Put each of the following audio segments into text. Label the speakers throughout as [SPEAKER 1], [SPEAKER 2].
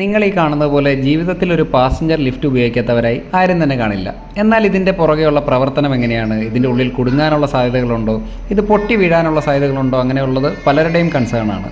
[SPEAKER 1] നിങ്ങൾ ഈ കാണുന്നത് പോലെ ജീവിതത്തിൽ ഒരു പാസഞ്ചർ ലിഫ്റ്റ് ഉപയോഗിക്കാത്തവരായി ആരും തന്നെ കാണില്ല. എന്നാൽ ഇതിന്റെ പുറകെയുള്ള പ്രവർത്തനം എങ്ങനെയാണ്? ഇതിന്റെ ഉള്ളിൽ കുടുങ്ങാനുള്ള സാധ്യതകളുണ്ടോ? ഇത് പൊട്ടി വീഴാനുള്ള സാധ്യതകളുണ്ടോ? അങ്ങനെയുള്ളത് പലരുടെയും കൺസേൺ ആണ്.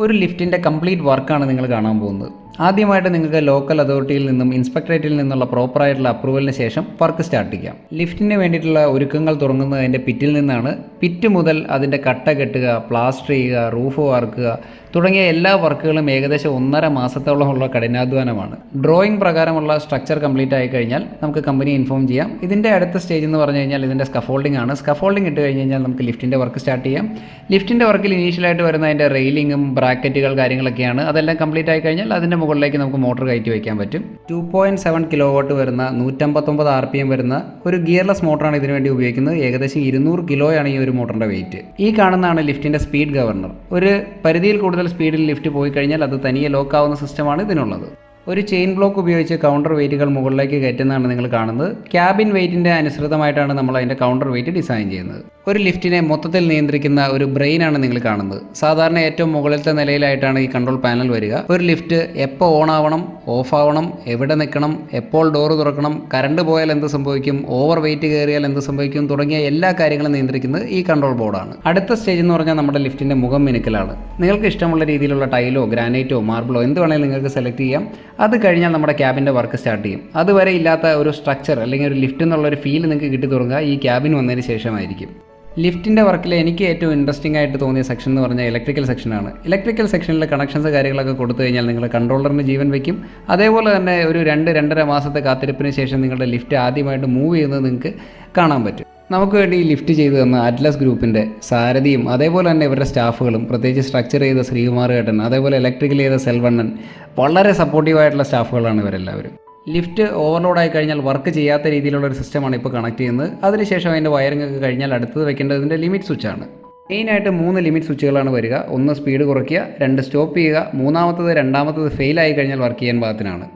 [SPEAKER 1] ഒരു ലിഫ്റ്റിന്റെ കംപ്ലീറ്റ് വർക്കാണ് നിങ്ങൾ കാണാൻ പോകുന്നത്. ആദ്യമായിട്ട് നിങ്ങൾക്ക് ലോക്കൽ അതോറിറ്റിയിൽ നിന്നും ഇൻസ്പെക്ടറേറ്റിൽ നിന്നുള്ള പ്രോപ്പറായിട്ടുള്ള അപ്രൂവലിന് ശേഷം വർക്ക് സ്റ്റാർട്ട് ചെയ്യാം. ലിഫ്റ്റിന് വേണ്ടിയിട്ടുള്ള ഒരുക്കങ്ങൾ തുടങ്ങുന്നതിന്റെ പിറ്റിൽ നിന്നാണ് പിറ്റ് മുതൽ അതിന്റെ കട്ട കെട്ടുക പ്ലാസ്റ്റർ ചെയ്യുക റൂഫ് വാർക്കുക തുടങ്ങിയ എല്ലാ വർക്കുകളും ഏകദേശം ഒന്നര മാസത്തോളമുള്ള കഠിനാധ്വാനമാണ്. ഡ്രോയിങ് പ്രകാരമുള്ള സ്ട്രക്ചർ കംപ്ലീറ്റ് ആയി കഴിഞ്ഞാൽ നമുക്ക് കമ്പനി ഇൻഫോം ചെയ്യാം. ഇതിന്റെ അടുത്ത സ്റ്റേജ് എന്ന് പറഞ്ഞു കഴിഞ്ഞാൽ ഇതിന്റെ സ്കഫോൾഡിംഗ് ആണ്. സ്കഫോൾഡിംഗ് ഇട്ട് കഴിഞ്ഞ് കഴിഞ്ഞാൽ നമുക്ക് ലിഫ്റ്റിന്റെ വർക്ക് സ്റ്റാർട്ട് ചെയ്യാം. ലിഫ്റ്റിന്റെ വർക്കിൽ ഇനീഷ്യലായിട്ട് വരുന്ന അതിന്റെ റെയിലിങ്ങും ബ്രാക്കറ്റുകൾ കാര്യങ്ങളൊക്കെയാണ്. അതെല്ലാം കംപ്ലീറ്റ് ആയി കഴിഞ്ഞാൽ അതിന്റെ മുകളിലേക്ക് നമുക്ക് മോട്ടോർ കയറ്റി വയ്ക്കാൻ പറ്റും. Two point seven kilo watt വരുന്ന നൂറ്റമ്പത്തൊമ്പത് ആർ പി എം വരുന്ന ഒരു ഗിയർലെസ് മോട്ടറാണ് ഇതിനു വേണ്ടി ഉപയോഗിക്കുന്നത്. ഏകദേശം ഇരുന്നൂറ് കിലോയാണ് ഈ ഒരു മോട്ടറിന്റെ വെയിറ്റ് ഈ കാണുന്നതാണ് ലിഫ്റ്റിന്റെ സ്പീഡ് ഗവർണർ ഒരു പരിധിയിൽ കൂടുതൽ സ്പീഡിൽ ലിഫ്റ്റ് പോയി കഴിഞ്ഞാൽ അത് തനിയെ ലോക്ക് ആവുന്ന സിസ്റ്റമാണ് ഇതിനുള്ളത്. ഒരു ചെയിൻ ബ്ലോക്ക് ഉപയോഗിച്ച് കൗണ്ടർ വെയിറ്റുകൾ മുകളിലേക്ക് കയറ്റുന്നതാണ് നിങ്ങൾ കാണുന്നത്. ക്യാബിൻ വെയിറ്റിന്റെ അനുസൃതമായിട്ടാണ് നമ്മൾ അതിന്റെ കൗണ്ടർ വെയിറ്റ് ഡിസൈൻ ചെയ്യുന്നത്. ഒരു ലിഫ്റ്റിനെ മൊത്തത്തിൽ നിയന്ത്രിക്കുന്ന ഒരു ബ്രെയിനാണ് നിങ്ങൾ കാണുന്നത്. സാധാരണ ഏറ്റവും മുകളിലത്തെ നിലയിലായിട്ടാണ് ഈ കൺട്രോൾ പാനൽ വരിക. ഒരു ലിഫ്റ്റ് എപ്പോൾ ഓൺ ആവണം ഓഫ് ആവണം എവിടെ നിൽക്കണം എപ്പോൾ ഡോർ തുറക്കണം കറണ്ട് പോയാൽ എന്ത് സംഭവിക്കും ഓവർ വെയിറ്റ് കയറിയാൽ എന്ത് സംഭവിക്കും തുടങ്ങിയ എല്ലാ കാര്യങ്ങളും നിയന്ത്രിക്കുന്നത് ഈ കൺട്രോൾ ബോർഡാണ്. അടുത്ത സ്റ്റേജ് എന്ന് പറഞ്ഞാൽ നമ്മുടെ ലിഫ്റ്റിന്റെ മുഖം മിനുക്കലാണ്. നിങ്ങൾക്ക് ഇഷ്ടമുള്ള രീതിയിലുള്ള ടൈലോ ഗ്രാനൈറ്റോ മാർബിളോ എന്ത് വേണമെങ്കിലും നിങ്ങൾക്ക് സെലക്ട് ചെയ്യാം. അത് കഴിഞ്ഞാൽ നമ്മുടെ ക്യാബിന്റെ വർക്ക് സ്റ്റാർട്ട് ചെയ്യും. അതുവരെ ഇല്ലാത്ത ഒരു സ്ട്രക്ചർ അല്ലെങ്കിൽ ഒരു ലിഫ്റ്റ് എന്നുള്ള ഒരു ഫീൽ നിങ്ങൾക്ക് കിട്ടി തുടങ്ങുക. ഈ ക്യാബിൻ വന്നതിന് ശേഷമായിരിക്കും. ലിഫ്റ്റിന്റെ വർക്കിൽ എനിക്ക് ഏറ്റവും ഇൻട്രസ്റ്റിംഗ് ആയിട്ട് തോന്നിയ സെക്ഷൻ എന്ന് പറഞ്ഞാൽ ഇലക്ട്രിക്കൽ സെക്ഷനാണ് ഇലക്ട്രിക്കൽ സെക്ഷനിലെ കണക്ഷൻസ് കാര്യങ്ങളൊക്കെ കൊടുത്തു കഴിഞ്ഞാൽ നിങ്ങൾ കൺട്രോളറിന് ജീവൻ വയ്ക്കും അതേപോലെ തന്നെ ഒരു രണ്ട് രണ്ടര മാസത്തെ കാത്തിരിപ്പിന് ശേഷം നിങ്ങളുടെ ലിഫ്റ്റ് ആദ്യമായിട്ട് മൂവ് ചെയ്യുന്നത് നിങ്ങൾക്ക് കാണാൻ പറ്റും. നമുക്ക് വേണ്ടി ഈ ലിഫ്റ്റ് ചെയ്തു തന്ന അറ്റ്ലസ് ഗ്രൂപ്പിന്റെ സാരഥിയും അതേപോലെ തന്നെ ഇവരുടെ സ്റ്റാഫുകളും പ്രത്യേകിച്ച് സ്ട്രക്ചർ ചെയ്ത ശ്രീകുമാർ ഏട്ടൻ അതേപോലെ ഇലക്ട്രിക്കൽ ചെയ്ത സെൽവണ്ണൻ വളരെ സപ്പോർട്ടീവായിട്ടുള്ള സ്റ്റാഫുകളാണ് ഇവരെല്ലാവരും. ലിഫ്റ്റ് ഓവർലോഡ് ആയി കഴിഞ്ഞാൽ വർക്ക് ചെയ്യാത്ത രീതിയിലുള്ള ഒരു സിസ്റ്റമാണ് ഇപ്പോൾ കണക്ട് ചെയ്യുന്നത്. അതിനുശേഷം അതിന്റെ വയറിംഗ് ഒക്കെ കഴിഞ്ഞാൽ അടുത്തത് വെക്കേണ്ടതിന്റെ ലിമിറ്റ് സ്വിച്ചാണ് മെയിനായിട്ട് മൂന്ന് ലിമിറ്റ് സ്വിച്ചുകളാണ് വരിക. ഒന്ന് സ്പീഡ് കുറയ്ക്കുക രണ്ട് സ്റ്റോപ്പ് ചെയ്യുക മൂന്നാമത്തത് രണ്ടാമത്തത് ഫെയിൽ ആയി കഴിഞ്ഞാൽ വർക്ക് ചെയ്യാൻ പാകത്തിനാണ്.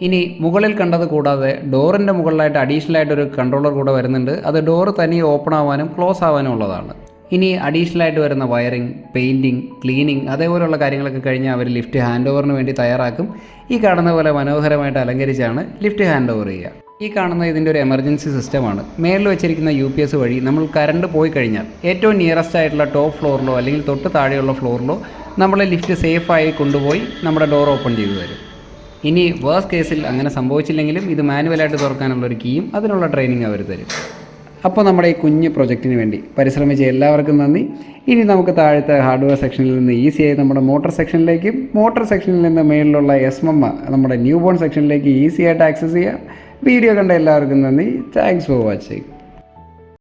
[SPEAKER 1] ഇനി മുകളിൽ കണ്ടത് കൂടാതെ ഡോറിന്റെ മുകളിലായിട്ട് അഡീഷണൽ ആയിട്ട് ഒരു കൺട്രോളർ കൂടെ വരുന്നുണ്ട്. അത് ഡോറ് തനിയെ ഓപ്പൺ ആവാനും ക്ലോസ് ആവാനും ഉള്ളതാണ്. ഇനി അഡീഷണൽ ആയിട്ട് വരുന്ന വയറിംഗ് പെയിന്റിങ് ക്ലീനിങ് അതേപോലെയുള്ള കാര്യങ്ങളൊക്കെ കഴിഞ്ഞ് അവർ ലിഫ്റ്റ് ഹാൻഡ് ഓവറിന് വേണ്ടി തയ്യാറാക്കും. ഈ കാണുന്ന പോലെ മനോഹരമായിട്ട് അലങ്കരിച്ചാണ് ലിഫ്റ്റ് ഹാൻഡ് ഓവർ ചെയ്യുക. ഈ കാണുന്ന ഇതിന്റെ ഒരു എമർജൻസി സിസ്റ്റമാണ് മേളിൽ വെച്ചിരിക്കുന്ന യു പി എസ് വഴി നമ്മൾ കറണ്ട് പോയി കഴിഞ്ഞാൽ ഏറ്റവും നിയറസ്റ്റ് ആയിട്ടുള്ള ടോപ്പ് ഫ്ലോറിലോ അല്ലെങ്കിൽ തൊട്ട് താഴെയുള്ള ഫ്ലോറിലോ നമ്മളെ ലിഫ്റ്റ് സേഫായി കൊണ്ടുപോയി നമ്മുടെ ഡോർ ഓപ്പൺ ചെയ്തു തരും. ഇനി വേഴ്സ് കേസിൽ അങ്ങനെ സംഭവിച്ചില്ലെങ്കിലും ഇത് മാനുവലായിട്ട് തുറക്കാനുള്ള ഒരു കീയും അതിനുള്ള ട്രെയിനിങ് അവർ തരും. അപ്പോൾ നമ്മുടെ ഈ കുഞ്ഞ് പ്രൊജക്റ്റിന് വേണ്ടി പരിശ്രമിച്ച എല്ലാവർക്കും നന്ദി. ഇനി നമുക്ക് താഴത്തെ ഹാർഡ്വെയർ സെക്ഷനിൽ നിന്ന് ഈസിയായി നമ്മുടെ മോട്ടോർ സെക്ഷനിലേക്കും മോട്ടോർ സെക്ഷനിൽ നിന്ന് മേളിലുള്ള എസ് എം നമ്മുടെ ന്യൂ ബോൺ സെക്ഷനിലേക്ക് ഈസിയായിട്ട് ആക്സസ് ചെയ്യാം. വീഡിയോ കണ്ട എല്ലാവർക്കും നന്ദി. Thanks for watching.